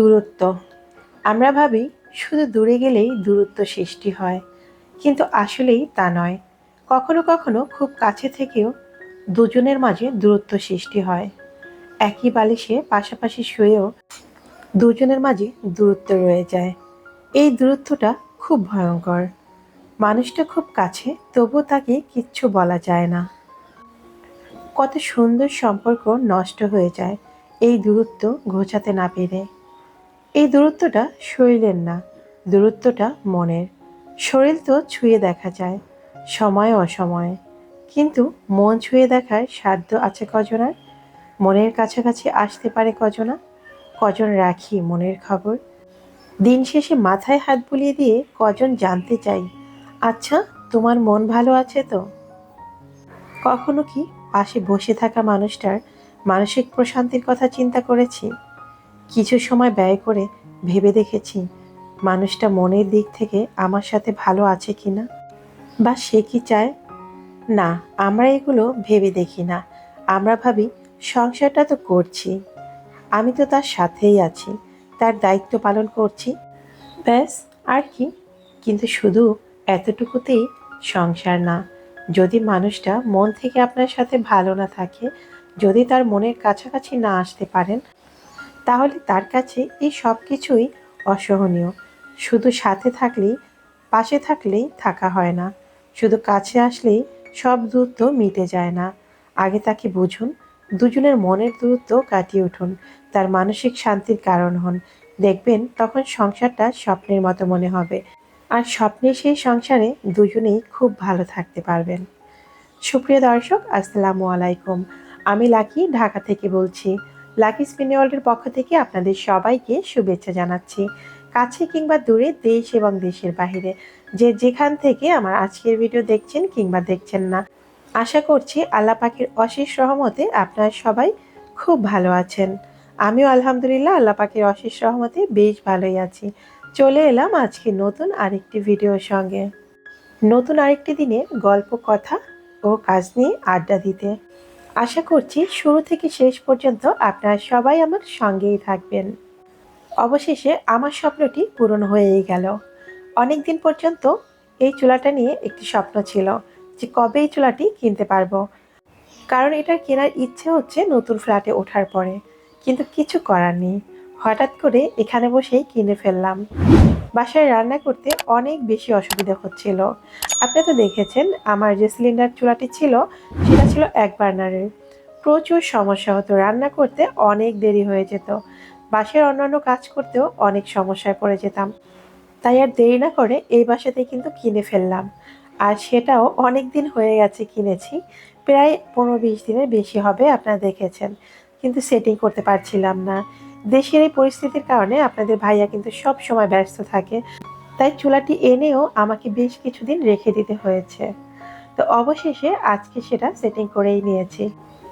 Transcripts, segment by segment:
দূরত্ব। আমরা ভাবি শুধু দূরে গেলেই দূরত্ব সৃষ্টি হয়, কিন্তু আসলেই তা নয়। কখনো কখনো খুব কাছে থেকেও দুজনের মাঝে দূরত্ব সৃষ্টি হয়। একই বালিশে পাশাপাশি শুয়েও দুজনের মাঝে দূরত্ব রয়ে যায়। এই দূরত্বটা খুব ভয়ঙ্কর। মানুষটা খুব কাছে, তবুও তাকে কিচ্ছু বলা যায় না। কত সুন্দর সম্পর্ক নষ্ট হয়ে যায় এই দূরত্ব ঘোচাতে না পেরে। এই দূরত্বটা শরীরের না, দূরত্বটা মনের। শরীর তো ছুঁয়ে দেখা যায়, সময় অসময়ে। কিন্তু মন ছুঁয়ে দেখার সাধ্য আছে কজনার? মনের কাছাকাছি আসতে পারে কজনা? কজন রাখি মনের খবর? দিন শেষে মাথায় হাত বুলিয়ে দিয়ে কজন জানতে চাই আচ্ছা তোমার মন ভালো আছে তো? কখনো কি পাশে বসে থাকা মানুষটার মানসিক প্রশান্তির কথা চিন্তা করেছি? কিছু সময় ব্যয় করে ভেবে দেখেছি মানুষটা মনের দিক থেকে আমার সাথে ভালো আছে কি না? বা সে কি চায়? না, আমরা এগুলো ভেবে দেখি না। আমরা ভাবি, সংসারটা তো করছি। আমি তো তার সাথেই আছি, তার দায়িত্ব পালন করছি। ব্যাস, আর কি? কিন্তু শুধু এতটুকুতেই সংসার না। যদি মানুষটা মন থেকে আপনার সাথে ভালো না থাকে, যদি তার মনের কাছাকাছি না আসতে পারেন তাহলে তার কাছে এই সব কিছুই অসহনীয়। শুধু সাথে থাকলেই, পাশে থাকলেই থাকা হয় না। শুধু কাছে আসলেই সব দূরত্ব মিটে যায় না। আগে তাকে বুঝুন, দুজনের মনের দূরত্ব কাটিয়ে উঠুন, তার মানসিক শান্তির কারণ হন। দেখবেন তখন সংসারটা স্বপ্নের মতো মনে হবে। আর স্বপ্নের সেই সংসারে দুজনেই খুব ভালো থাকতে পারবেন। সুপ্রিয় দর্শক, আসসালামু আলাইকুম। আমি লাকি, ঢাকা থেকে বলছি লাকি স্পিনে ওয়ার্ল্ডের পক্ষ থেকে আপনাদের সবাইকে শুভেচ্ছা জানাচ্ছি। কাছে কিংবা দূরে দেশ এবং দেশের বাইরে যে যেখান থেকে আমার আজকের ভিডিও দেখছেন কিংবা দেখছেন না, আশা করছি আল্লাহ পাখির অশেষ রহমতে আপনারা সবাই খুব ভালো আছেন। আমিও আলহামদুলিল্লাহ আল্লাহ পাখির অশেষ রহমতে বেশ ভালোই আছি। চলে এলাম আজকে নতুন আরেকটি ভিডিওর সঙ্গে। নতুন আরেকটি দিনে গল্প, কথা ও কাজ নিয়ে আড্ডা দিতে। আশা করছি শুরু থেকে শেষ পর্যন্ত আপনারা সবাই আমার সঙ্গেই থাকবেন। অবশেষে আমার স্বপ্নটি পূরণ হয়েই গেল। অনেক দিন পর্যন্ত এই চুলাটা নিয়ে একটি স্বপ্ন ছিল যে কবে এই চুলাটি কিনতে পারব। কারণ এটা কেনার ইচ্ছে হচ্ছে নতুন ফ্ল্যাটে ওঠার পরে। কিন্তু কিছু করার নেই। হঠাৎ করে এখানে বসেই কিনে ফেললাম। বাসায় রান্না করতে অনেক বেশি অসুবিধা হচ্ছিল। আপনি তো দেখেছেন, আমার যে সিলিন্ডার চুলাটি ছিল, সেটা ছিল এক বার্নারের। প্রচুর সমস্যা হতো রান্না করতে, অনেক দেরি হয়ে যেত। বাসার অন্যান্য কাজ করতেও অনেক সমস্যায় পড়ে যেতাম। তাই আর দেরি না করে এই বাসাতে কিন্তু কিনে ফেললাম। আর সেটাও অনেক দিন হয়ে গেছে কিনেছি। প্রায় পনেরো বিশ দিনের বেশি হবে, আপনারা দেখেছেন। কিন্তু সেটিং করতে পারছিলাম না। দেশের এই পরিস্থিতির কারণে আপনাদের ভাইয়া কিন্তু সব সময় ব্যস্ত থাকে। তাই চুলাটি এনেও আমাকে বেশ কিছুদিন রেখে দিতে হয়েছে। তো অবশেষে আজকে সেটা সেটিং করেই নিয়েছি।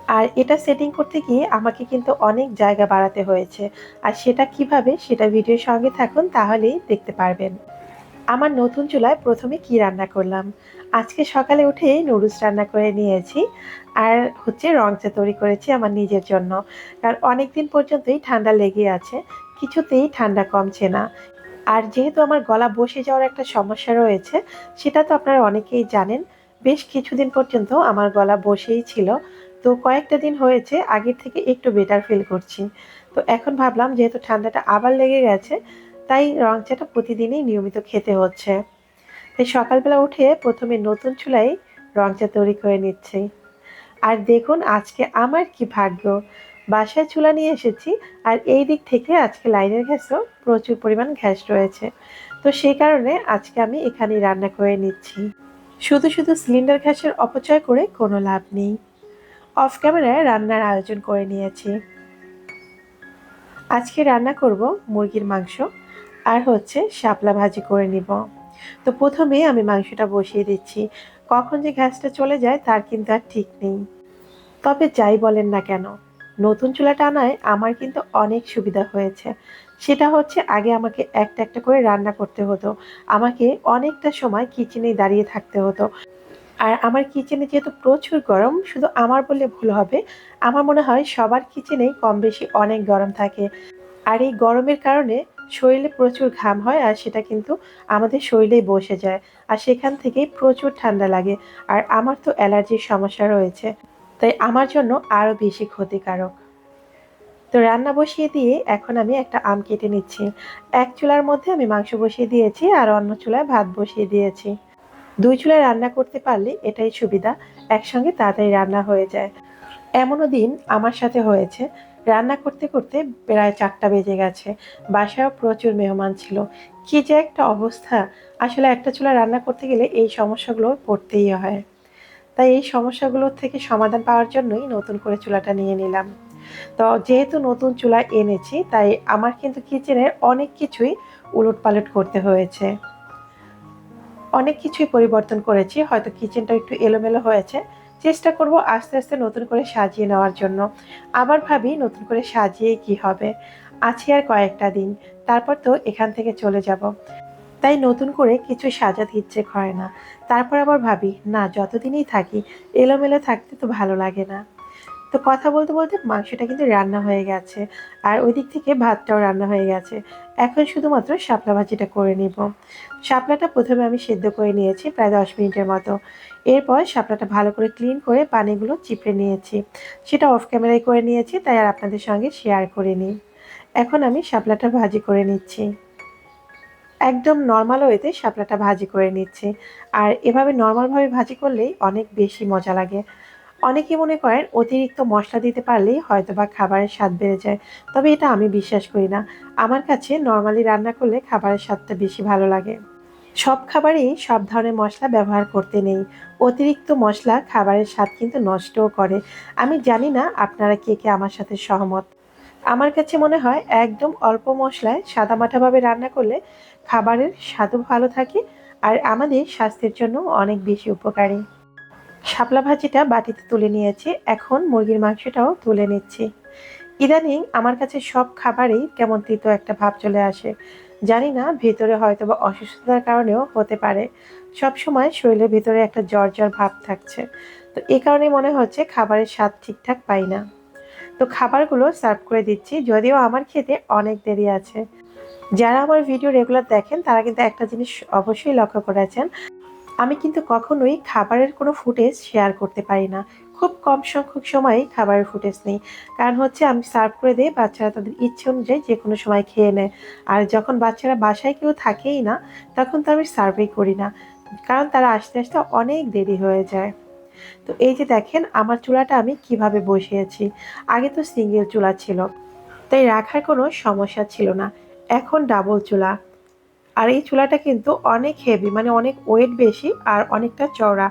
আর এটা সেটিং করতে গিয়ে আমাকে কিন্তু অনেক জায়গা বাড়াতে হয়েছে। আর সেটা কীভাবে সেটা ভিডিওর সঙ্গে থাকুন, তাহলেই দেখতে পারবেন। আমার নতুন চুলায় প্রথমে কি রান্না করলাম? আজকে সকালে উঠে নুডলস রান্না করে নিয়েছি আর হচ্ছে রং চা তৈরি করেছি আমার নিজের জন্য। কারণ অনেক দিন পর্যন্তই ঠান্ডা লেগে আছে, কিছুতেই ঠান্ডা কমছে না। আর যেহেতু আমার গলা বসে যাওয়ার একটা সমস্যা রয়েছে, সেটা তো আপনারা অনেকেই জানেন, বেশ কিছুদিন পর্যন্ত আমার গলা বসেই ছিল। তো কয়েকটা দিন হয়েছে, আগের থেকে একটু বেটার ফিল করছি। তো এখন ভাবলাম যেহেতু ঠান্ডাটা আবার লেগে গেছে, তাই রং চাটা প্রতিদিনই নিয়মিত খেতে হচ্ছে। তাই সকালবেলা উঠে প্রথমে নতুন চুলাই রং তৈরি করে নিচ্ছি। আর দেখুন আজকে আমার কি ভাগ্য। বাসায় চুলা নিয়ে এসেছি আর এই দিক থেকে আজকে লাইনের গ্যাসও প্রচুর পরিমাণ গ্যাস রয়েছে। তো সেই কারণে আজকে আমি এখানেই রান্না করে নিচ্ছি। শুধু শুধু সিলিন্ডার গ্যাসের অপচয় করে কোনো লাভ নেই। অফ ক্যামেরায় রান্নার আয়োজন করে নিয়েছি। আজকে রান্না করব মুরগির মাংস আর হচ্ছে শাপলা ভাজি করে নিব। তো প্রথমে আমি মাংসটা বসিয়ে দিচ্ছি। কখন যে গ্যাসটা চলে যায় তার কিন্তু আর ঠিক নেই। তবে যাই বলেন না কেন, নতুন চুলাটা আনায় আমার কিন্তু অনেক সুবিধা হয়েছে। সেটা হচ্ছে আগে আমাকে একটা একটা করে রান্না করতে হতো। আমাকে অনেকটা সময় কিচেনেই দাঁড়িয়ে থাকতে হতো। আর আমার কিচেনে যেহেতু প্রচুর গরম, শুধু আমার বললে ভুল হবে। আমার মনে হয় সবার কিচেনেই কম বেশি অনেক গরম থাকে। আর এই গরমের কারণে শরীরে প্রচুর ঘাম হয় আর সেটা কিন্তু আমাদের শরীরেই বসে যায়। আর সেখান থেকেই প্রচুর ঠান্ডা লাগে। আর আমার তো অ্যালার্জির সমস্যা রয়েছে। তাই আমার জন্য আরও বেশি ক্ষতিকারক। তো রান্না বসিয়ে দিয়ে এখন আমি একটা আম কেটে নিচ্ছি। এক চুলার মধ্যে আমি মাংস বসিয়ে দিয়েছি আর অন্য চুলায় ভাত বসিয়ে দিয়েছি। দুই চুলায় রান্না করতে পারলে এটাই সুবিধা। একসঙ্গে তাড়াতাড়ি রান্না হয়ে যায়। এমনও দিন আমার সাথে হয়েছে। রান্না করতে করতে প্রায় চারটা বেজে গেছে। বাসায়ও প্রচুর মেহমান ছিল। কি যে একটা অবস্থা। আসলে একটা চুলা রান্না করতে গেলে এই সমস্যাগুলো পড়তেই হয়। তাই এই সমস্যাগুলোর থেকে সমাধান পাওয়ার জন্যই নতুন করে চুলাটা নিয়ে নিলাম। তো যেহেতু নতুন চুলা এনেছি, তাই আমার কিন্তু কিচেনের অনেক কিছুই উলট পালট করতে হয়েছে। অনেক কিছুই পরিবর্তন করেছি। হয়তো কিচেনটা একটু এলোমেলো হয়েছে। চেষ্টা করব আস্তে আস্তে নতুন করে সাজিয়ে নেওয়ার জন্য। আবার ভাবি নতুন করে সাজিয়ে কি হবে। আছে আর কয়েকটা দিন, তারপর তো এখান থেকে চলে যাব। তাই নতুন করে কিছু সাজাতে ইচ্ছে করে না। তারপর আবার ভাবি, না, যতদিনই থাকি, এলোমেলো থাকতে তো ভালো লাগে না। তো কথা বলতে বলতে মাংসটা কিন্তু রান্না হয়ে গেছে, আর ওই দিক থেকে ভাতটাও রান্না হয়ে গেছে। এখন শুধুমাত্র শাপলা ভাজিটা করে নিব। শাপলাটা প্রথমে আমি সেদ্ধ করে নিয়েছি, প্রায় দশ মিনিটের মতো। এরপর শাপলাটা ভালো করে ক্লিন করে পানিগুলো চিপড়ে নিয়েছি। সেটা অফ ক্যামেরায় করে নিয়েছি, তাই আর আপনাদের সঙ্গে শেয়ার করে নিই এখন আমি শাপলাটা ভাজি করে নিচ্ছি। একদম নর্মাল ওয়েতে শাপলাটা ভাজি করে নিচ্ছি। আর এভাবে নর্মালভাবে ভাজি করলেই অনেক বেশি মজা লাগে। অনেকে মনে করেন অতিরিক্ত মশলা দিতে পারলেই হয়তো বা খাবারের স্বাদ বেড়ে যায়, তবে এটা আমি বিশ্বাস করি না। আমার কাছে নর্মালি রান্না করলে খাবারের স্বাদটা বেশি ভালো লাগে। সব খাবারেই সব ধরনের মশলা ব্যবহার করতে নেই। অতিরিক্ত মশলা খাবারের স্বাদ কিন্তু নষ্টও করে। আমি জানি না আপনারা কে কে আমার সাথে সহমত। আমার কাছে মনে হয় একদম অল্প মশলায় সাদামাটাভাবে রান্না করলে খাবারের স্বাদও ভালো থাকে আর আমাদের স্বাস্থ্যের জন্য অনেক বেশি উপকারী। শাপলা ভাজিটা বাটিতে তুলে নিয়েছি। এখন মুরগির মাংসটাও তুলে নিচ্ছি। ইদানিং আমার কাছে সব খাবারেই কেমন তিতো একটা ভাব চলে আসে। জানি না ভেতরে হয়তো বা অসুস্থতার কারণেও হতে পারে। সব সময় শরীরের ভিতরে একটা জ্বর জ্বর ভাব থাকছে। তো এই কারণে মনে হচ্ছে খাবারের স্বাদ ঠিকঠাক পাই না। তো খাবারগুলো সার্ভ করে দিচ্ছি, যদিও আমার খেতে অনেক দেরি আছে। যারা আমার ভিডিও রেগুলার দেখেন, তারা কিন্তু একটা জিনিস অবশ্যই লক্ষ্য করেছেন আমি কিন্তু কখনোই খাবারের কোনো ফুটেজ শেয়ার করতে পারি না। খুব কম সংখ্যক সময়ই খাবারের ফুটেজ নেই। কারণ হচ্ছে আমি সার্ভ করে দিই, বাচ্চারা তাদের ইচ্ছে অনুযায়ী যে কোনো সময় খেয়ে নেয়। আর যখন বাচ্চারা বাসায় কেউ থাকেই না, তখন তো আমি সার্ভেই করি না। কারণ তারা আসতে আসতে অনেক দেরি হয়ে যায়। তো এই যে দেখেন, আমার চুলাটা আমি কীভাবে বসিয়েছি। আগে তো সিঙ্গেল চুলা ছিল। তাই রাখার কোনো সমস্যা ছিল না। এখন ডাবল চুলা। আর এই চুলাটা কিন্তু অনেক হেভি মানে অনেক ওয়েট বেশি আর অনেকটা চওড়া,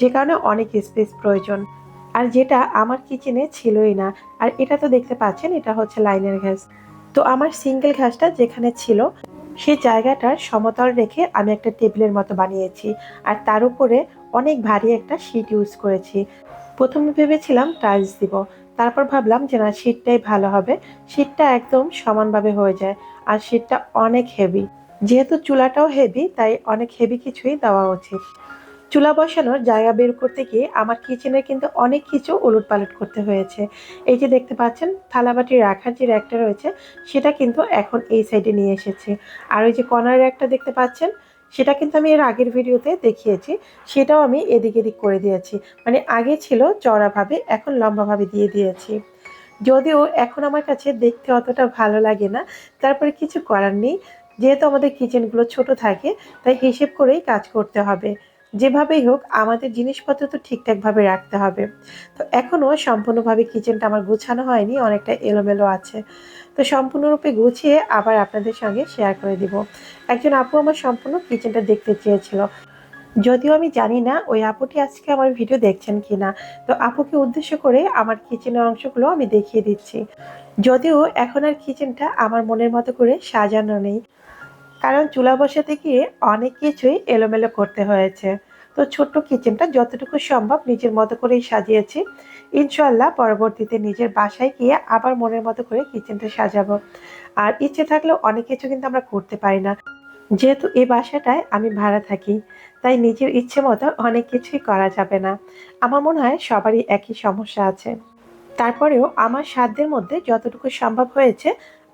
যে কারণে অনেক স্পেস প্রয়োজন। আর যেটা আমার কিচেনে ছিলই না, আর এটা তো দেখতে পাচ্ছেন, এটা হচ্ছে লাইনের ঘ্যাস তো আমার সিঙ্গেল ঘ্যাসটা যেখানে ছিল সেই জায়গাটার সমতল রেখে আমি একটা টেবিলের মতো বানিয়েছি। আর তার উপরে অনেক ভারী একটা শিট ইউজ করেছি। প্রথমে ভেবেছিলাম টাইলস দিব, তারপর ভাবলাম যে না শীটটাই ভালো হবে। শীটটা একদম সমানভাবে হয়ে যায়, আর শীটটা অনেক হেভি যেহেতু চুলাটাও হেভি তাই অনেক হেভি কিছুই দেওয়া উচিত। চুলা বসানোর জায়গা বের করতে গিয়ে আমার কিচেনে কিন্তু অনেক কিছু উলট পালট করতে হয়েছে। এই যে দেখতে পাচ্ছেন, থালাবাটি রাখার যে র্যাকটা রয়েছে, সেটা কিন্তু এখন এই সাইডে নিয়ে এসেছে। আর ওই যে কর্নার র্যাকটা দেখতে পাচ্ছেন, সেটা কিন্তু আমি এর আগের ভিডিওতে দেখিয়েছি, সেটাও আমি এদিক এদিক করে দিয়েছি। মানে আগে ছিল চড়াভাবে এখন লম্বাভাবে দিয়ে দিয়েছি। যদিও এখন আমার কাছে দেখতে অতটা ভালো লাগে না, তারপরে কিছু করার নেই। যেহেতু আমাদের কিচেনগুলো ছোট থাকে, তাই হিসেব করেই কাজ করতে হবে। যেভাবেই হোক, আমাদের জিনিসপত্র তো ঠিকঠাকভাবে রাখতে হবে। তো এখনও সম্পূর্ণভাবে কিচেনটা আমার গুছানো হয়নি, অনেকটা এলোমেলো আছে। তো সম্পূর্ণরূপে গুছিয়ে আবার আপনাদের সঙ্গে শেয়ার করে দিব। একজন আপু আমার সম্পূর্ণ কিচেনটা দেখতে চেয়েছিল। যদিও আমি জানি না ওই আপুটি আজকে আমার ভিডিও দেখছেন কি না তো আপুকে উদ্দেশ্য করে আমার কিচেনের অংশগুলো আমি দেখিয়ে দিচ্ছি। যদিও এখন আর কিচেনটা আমার মনের মতো করে সাজানো নেই। কারণ চুলা বসাতে গিয়ে অনেক কিছুই এলোমেলো করতে হয়েছে। তো ছোট্ট কিচেনটা যতটুকু সম্ভব নিজের মতো করেই সাজিয়েছি। ইনশাল্লাহ পরবর্তীতে নিজের বাসায় গিয়ে আবার মনের মতো করে কিচেনটা সাজাবো। আর ইচ্ছে থাকলেও অনেক কিছু কিন্তু আমরা করতে পারি না। যেহেতু এই বাসাটায় আমি ভাড়া থাকি, তাই নিজের ইচ্ছে মতো অনেক কিছুই করা যাবে না। আমার মনে হয় সবারই একই সমস্যা আছে। তারপরেও আমার সাধ্যের মধ্যে যতটুকু সম্ভব হয়েছে,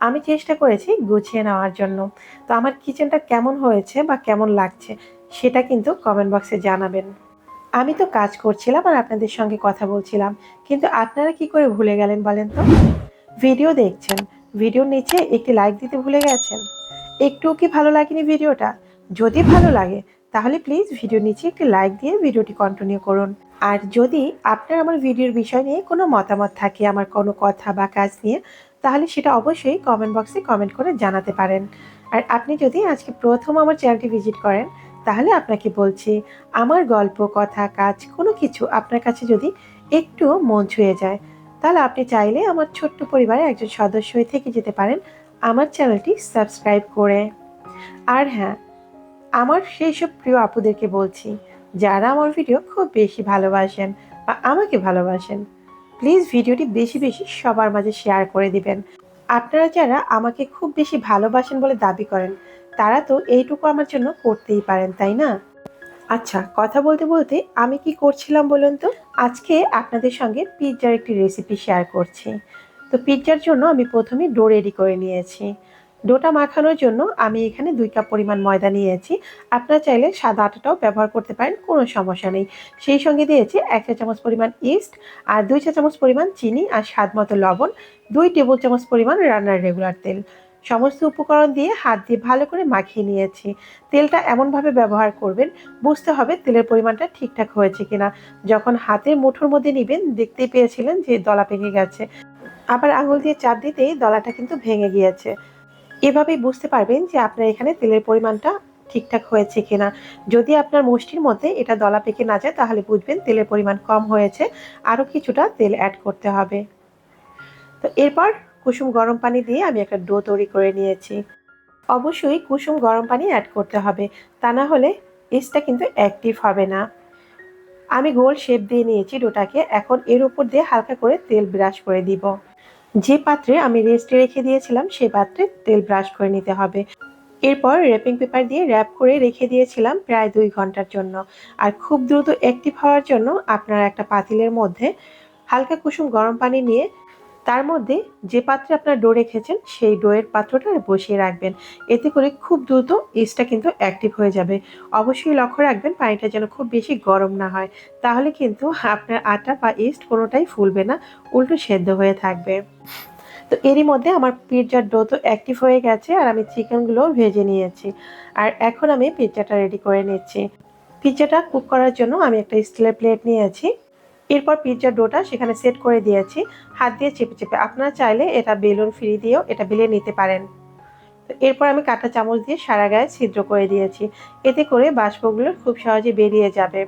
আমি চেষ্টা করেছি গুছিয়ে নেওয়ার জন্য। তো আমার কিচেনটা কেমন হয়েছে বা কেমন লাগছে, সেটা কিন্তু কমেন্ট বক্সে জানাবেন। আমি তো কাজ করছিলাম আর আপনাদের সঙ্গে কথা বলছিলাম, কিন্তু আপনারা কি করে ভুলে গেলেন বলেন তো? ভিডিও দেখছেন, ভিডিওর নিচে একটি লাইক দিতে ভুলে গেছেন? একটুও কি ভালো লাগেনি ভিডিওটা? যদি ভালো লাগে, তাহলে প্লিজ ভিডিওর নিচে একটি লাইক দিয়ে ভিডিওটি কন্টিনিউ করুন। আর যদি আপনার আমার ভিডিওর বিষয় নিয়ে কোনো মতামত থাকে, আমার কোনো কথা বা কাজ নিয়ে, তাহলে সেটা অবশ্যই কমেন্ট বক্সে কমেন্ট করে জানাতে পারেন। আর আপনি যদি আজকে প্রথম আমার চ্যানেলটি ভিজিট করেন, তাহলে আপনাকে বলছি, আমার গল্প, কথা, কাজ, কোনো কিছু আপনার কাছে যদি একটু মন ছুঁয়ে যায়, তাহলে আপনি চাইলে আমার ছোট্ট পরিবারে একজন সদস্য হয়ে থেকে যেতে পারেন। আমার চ্যানেলটি সাবস্ক্রাইব করে। আর হ্যাঁ আমার সেই সব প্রিয় আপুদেরকে বলছি, যারা আমার ভিডিও খুব বেশি ভালোবাসেন বা আমাকে ভালোবাসেন, প্লিজ ভিডিওটি বেশি বেশি সবার মাঝে শেয়ার করে দিবেন। আপনারা যারা আমাকে খুব বেশি ভালোবাসেন বলে দাবি করেন, তারা তো এইটুকু আমার জন্য করতেই পারেন, তাই না? আচ্ছা কথা বলতে বলতে আমি কি করছিলাম বলুন তো? আজকে আপনাদের সঙ্গে পিৎজার একটি রেসিপি শেয়ার করছি। তো পিৎজার জন্য আমি প্রথমে ডো রেডি করে নিয়েছি। ডোটা মাখানোর জন্য আমি এখানে দুই কাপ পরিমাণ ময়দা নিয়েছি। আপনারা চাইলে সাদা আটাটাও ব্যবহার করতে পারেন, কোনো সমস্যা নেই। সেই সঙ্গে দিয়েছি এক চা চামচ পরিমাণ ইস্ট আর দুই চা চামচ পরিমাণ চিনি আর স্বাদ মতো লবণ, দুই টেবিল চামচ পরিমাণ রান্নার রেগুলার তেল। সমস্ত উপকরণ দিয়ে হাত দিয়ে ভালো করে মাখিয়ে নিয়েছি। তেলটা এমনভাবে ব্যবহার করবেন, বুঝতে হবে তেলের পরিমাণটা ঠিকঠাক হয়েছে কিনা। যখন হাতের মুঠোর মধ্যে নেবেন, দেখতেই পেয়েছিলেন যে দলা পেকে গেছে। আবার আঙুল দিয়ে চাপ দিতেই দলাটা কিন্তু ভেঙে গিয়েছে। এভাবেই বুঝতে পারবেন যে আপনার এখানে তেলের পরিমাণটা ঠিকঠাক হয়েছে কিনা। যদি আপনার মুষ্টির মধ্যে এটা দলা পেকে না যায়, তাহলে বুঝবেন তেলের পরিমাণ কম হয়েছে। আরও কিছুটা তেল অ্যাড করতে হবে। তো এরপর কুসুম গরম পানি দিয়ে আমি একটা ডো তৈরি করে নিয়েছি। অবশ্যই কুসুম গরম পানি অ্যাড করতে হবে। তা না হলে ইস্টটা কিন্তু অ্যাক্টিভ হবে না। আমি গোল শেপ দিয়ে নিয়েছি ডোটাকে। এখন এর উপর দিয়ে হালকা করে তেল ব্রাশ করে দিব। যে পাত্রে আমি রেস্টে রেখে দিয়েছিলাম সেই পাত্রে তেল ব্রাশ করে নিতে হবে। এরপর র্যাপিং পেপার দিয়ে র্যাপ করে রেখে দিয়েছিলাম প্রায় দুই ঘণ্টার জন্য। আর খুব দ্রুত অ্যাক্টিভ হওয়ার জন্য আপনারা একটা পাতিলের মধ্যে হালকা কুসুম গরম পানি নিয়ে তার মধ্যে যে পাত্রে আপনার ডো রেখেছেন, সেই ডোয়ের পাত্রটা বসিয়ে রাখবেন। এতে করে খুব দ্রুত ইস্টটা কিন্তু অ্যাক্টিভ হয়ে যাবে। অবশ্যই লক্ষ্য রাখবেন, পানিটা যেন খুব বেশি গরম না হয়। তাহলে কিন্তু আপনার আটা বা ইস্ট কোনোটাই ফুলবে না, উল্টো সেদ্ধ হয়ে থাকবে। তো এরই মধ্যে আমার পিৎজার ডো তো অ্যাক্টিভ হয়ে গেছে আর আমি চিকেনগুলো ভেজে নিয়েছি। আর এখন আমি পিৎজাটা রেডি করে নিচ্ছি। পিৎজাটা কুক করার জন্য আমি একটা স্টিলের প্লেট নিয়েছি। এরপর পিৎজার ডোটা সেখানে সেট করে দিয়েছি। হাত দিয়ে চেপে চেপে। আপনারা চাইলে এটা বেলুন ফ্রি দিয়েও এটা বেলে নিতে পারেন। তো এরপর আমি কাঁটা চামচ দিয়ে সারা গায়ে ছিদ্র করে দিয়েছি। এতে করে বাষ্পগুলো খুব সহজে বেরিয়ে যাবে।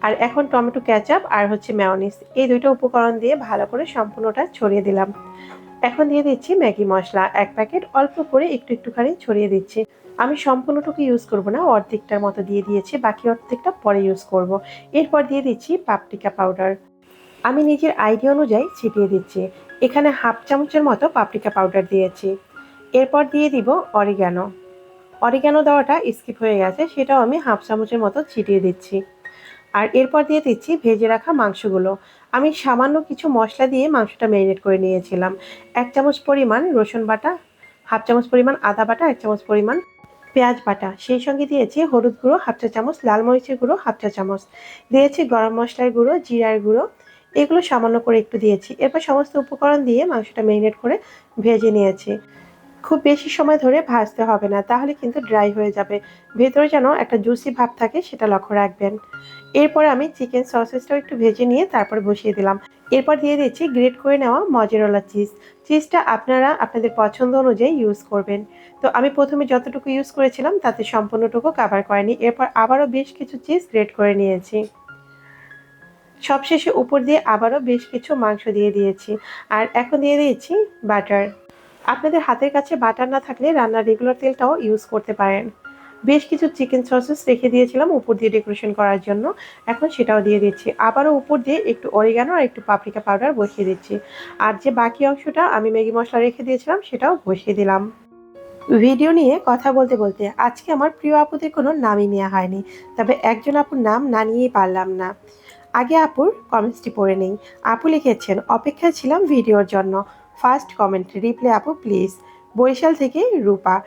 আর এখন টমেটো ক্যাচাপ আর হচ্ছে ম্যাওনিস এই দুইটা উপকরণ দিয়ে ভালো করে সম্পূর্ণটা ছড়িয়ে দিলাম। এখন দিয়ে দিচ্ছি ম্যাগি মশলা। এক প্যাকেট অল্প করে একটু একটুখানি ছড়িয়ে দিচ্ছি। আমি সম্পূর্ণটুকু ইউজ করব না, অর্ধেকটার মতো দিয়ে দিয়েছি, বাকি অর্ধেকটা পরে ইউজ করব। এরপর দিয়ে দিচ্ছি পাপরিকা পাউডার আমি নিজের আইডিয়া অনুযায়ী ছিটিয়ে দিচ্ছি। এখানে হাফ চামচের মতো পাপরিকা পাউডার দিয়েছি। এরপর দিয়ে দিব অরিগ্যানো অরিগ্যানো দেওয়াটা স্কিপ হয়ে গেছে, সেটাও আমি হাফ চামচের মতো ছিটিয়ে দিচ্ছি। আর এরপর দিয়ে দিচ্ছি ভেজে রাখা মাংসগুলো। আমি সামান্য কিছু মশলা দিয়ে মাংসটা ম্যারিনেট করে নিয়েছিলাম। এক চামচ পরিমাণ রসুন বাটা, হাফ চামচ পরিমাণ আদা বাটা, এক চামচ পরিমাণ পেঁয়াজ বাটা। সেই সঙ্গে দিয়েছি হলুদ গুঁড়ো, হাফ চা চামচ, লাল মরিচের গুঁড়ো, হাফ চা চামচ। দিয়েছি গরম মশলার গুঁড়ো, জিরার গুঁড়ো। এগুলো সামান্য করে একটু দিয়েছি। এরপর সমস্ত উপকরণ দিয়ে মাংসটা ম্যারিনেট করে ভেজে নিয়েছি। খুব বেশি সময় ধরে ভাজতে হবে না, তাহলে কিন্তু ড্রাই হয়ে যাবে। ভেতরে যেন একটা জুসি ভাব থাকে সেটা লক্ষ্য রাখবেন। এরপর আমি চিকেন সসেসটাও একটু ভেজে নিয়ে তারপর বসিয়ে দিলাম। এরপর দিয়ে দিচ্ছি গ্রেট করে নেওয়া মজেরলা চিজ চিজটা আপনারা আপনাদের পছন্দ অনুযায়ী ইউজ করবেন। তো আমি প্রথমে যতটুকু ইউজ করেছিলাম তাতে সম্পূর্ণটুকু কাভার করেনি। এরপর আবারও বেশ কিছু চিজ গ্রেট করে নিয়েছি। সবশেষে উপর দিয়ে আবারও বেশ কিছু মাংস দিয়ে দিয়েছি। আর এখন দিয়ে দিয়েছি বাটার আপনাদের হাতের কাছে বাটার না থাকলে রান্নার রেগুলার তেলটাও ইউজ করতে পারেন। বেশ কিছু চিকেন সসেস রেখে দিয়েছিলাম উপর দিয়ে ডেকোরেশন করার জন্য। এখন সেটাও দিয়ে দিচ্ছি। আবারও উপর দিয়ে একটু অরিগানো আর একটু পাপরিকা পাউডার বসিয়ে দিচ্ছি। আর যে বাকি অংশটা আমি ম্যাগি মশলা রেখে দিয়েছিলাম, সেটাও বসিয়ে দিলাম। ভিডিও নিয়ে কথা বলতে বলতে আজকে আমার প্রিয় আপুদের কোনো নামই নেওয়া হয়নি। তবে একজন আপুর নাম না নিয়েই পারলাম না। আগে আপুর কমেন্টসটি পড়ে নেই। আপু লিখেছেন, অপেক্ষায় ছিলাম ভিডিওর জন্য। ফার্স্ট কমেন্ট রিপ্লে আপু, প্লিজ। বরিশাল থেকে রূপা।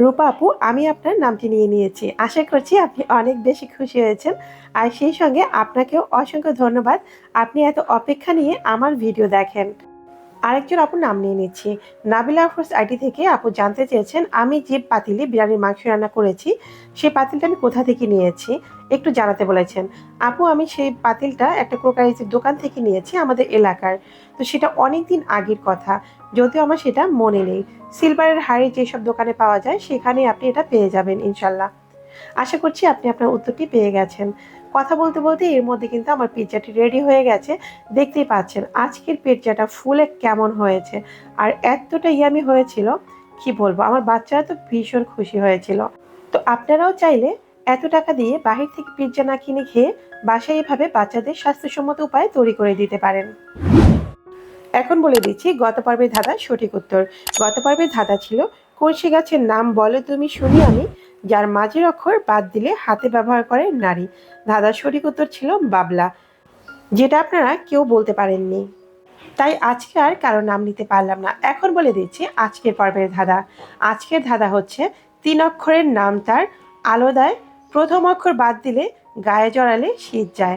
রূপা আপু, আমি আপনার নামটি নিয়ে নিয়েছি। আশা করছি আপনি অনেক বেশি খুশি হয়েছেন। আর সেই সঙ্গে আপনাকেও অসংখ্য ধন্যবাদ। আপনি এত অপেক্ষা নিয়ে আমার ভিডিও দেখেন। আরেকজন আপুর নাম নিয়ে নিচ্ছি। নাবিলা আফরোজ আইডি থেকে আপু জানতে চেয়েছেন, আমি যে পাতিলে বিরিয়ানির মাংস রান্না করেছি, সেই পাতিলটা আমি কোথা থেকে নিয়েছি? একটু জানাতে বলেছেন। আপু, আমি সেই পাতিলটা একটা ক্রোকারিজের দোকান থেকে নিয়েছি আমাদের এলাকার। তো সেটা অনেক দিন আগের কথা, যদিও আমার সেটা মনে নেই। সিলভারের হাড়ি যেসব দোকানে পাওয়া যায়, সেখানে আপনি এটা পেয়ে যাবেন, ইনশাল্লাহ। আশা করছি আপনি আপনার উত্তরটি পেয়ে গেছেন। কথা বলতে বলতে এর মধ্যে কিন্তু আমার পিৎজাটি রেডি হয়ে গেছে। দেখতেই পাচ্ছেন, আজকের পিৎজাটা ফুলে কেমন হয়েছে আর এতটা ইয়ামি হয়েছিল, কি বলব? আমার বাচ্চারা তো ভীষণ খুশি হয়েছিল। তো আপনারাও চাইলে এত টাকা দিয়ে বাহির থেকে পিৎজা না কিনে খেয়ে বাসায় এভাবে বাচ্চাদের স্বাস্থ্যসম্মত উপায় তৈরি করে দিতে পারেন। এখন বলে দিচ্ছি, গত পর্বের ধাঁধা সঠিক উত্তর। গত পর্বের ধাঁধা ছিল, কলসি গাছের নাম বলো তুমি শুনি আমি। যার মাঝের অক্ষর বাদ দিলে হাতে ব্যবহার করে নারী। ধাঁধার সঠিক উত্তর ছিল বাবলা, যেটা আপনারা কেউ বলতে পারেননি। তাই আজকে আর কারও নাম নিতে পারলাম না। এখন বলে দিচ্ছি আজকের পর্বের ধাঁধা। আজকের ধাঁধা হচ্ছে, তিন অক্ষরের নাম তার আলোদায় প্রথম অক্ষর বাদ দিলে গায়ে জড়ালে শীত যায়।